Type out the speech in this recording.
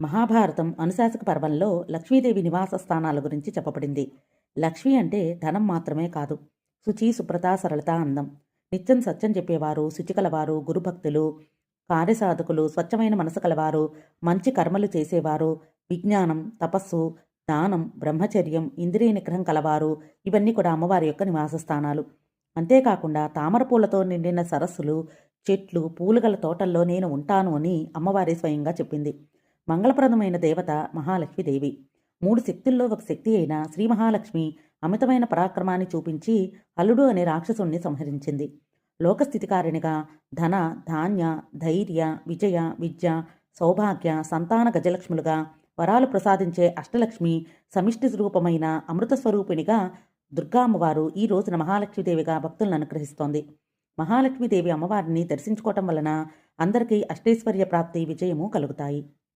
మహాభారతం అనుశాసక పర్వంలో లక్ష్మీదేవి నివాస స్థానాల గురించి చెప్పబడింది. లక్ష్మి అంటే ధనం మాత్రమే కాదు శుచి సుప్రత సరళత అందం. నిత్యం సత్యం చెప్పేవారు శుచికలవారు గురుభక్తులు కార్యసాధకులు స్వచ్ఛమైన మనసు కలవారు మంచి కర్మలు చేసేవారు విజ్ఞానం తపస్సు దానం బ్రహ్మచర్యం ఇంద్రియ నిగ్రహం కలవారు ఇవన్నీ కూడా అమ్మవారి యొక్క నివాస స్థానాలు. అంతేకాకుండా తామర పూలతో నిండిన సరస్సులు చెట్లు పూలుగల తోటల్లో నేను ఉంటాను అని అమ్మవారి స్వయంగా చెప్పింది. మంగళప్రదమైన దేవత మహాలక్ష్మీదేవి. మూడు శక్తుల్లో ఒక శక్తి అయిన శ్రీ మహాలక్ష్మి అమితమైన పరాక్రమాన్ని చూపించి హల్లుడు అనే రాక్షసుణ్ణి సంహరించింది. లోకస్థితికారిణిగా ధన ధాన్య ధైర్య విజయ విద్య సౌభాగ్య సంతాన గజలక్ష్ములుగా వరాలు ప్రసాదించే అష్టలక్ష్మి సమిష్టి స్వరూపమైన అమృత స్వరూపిణిగా దుర్గా అమ్మవారు ఈ రోజున మహాలక్ష్మీదేవిగా భక్తులను అనుగ్రహిస్తోంది. మహాలక్ష్మీదేవి అమ్మవారిని దర్శించుకోవటం వలన అందరికీ అష్టైశ్వర్య ప్రాప్తి విజయము కలుగుతాయి.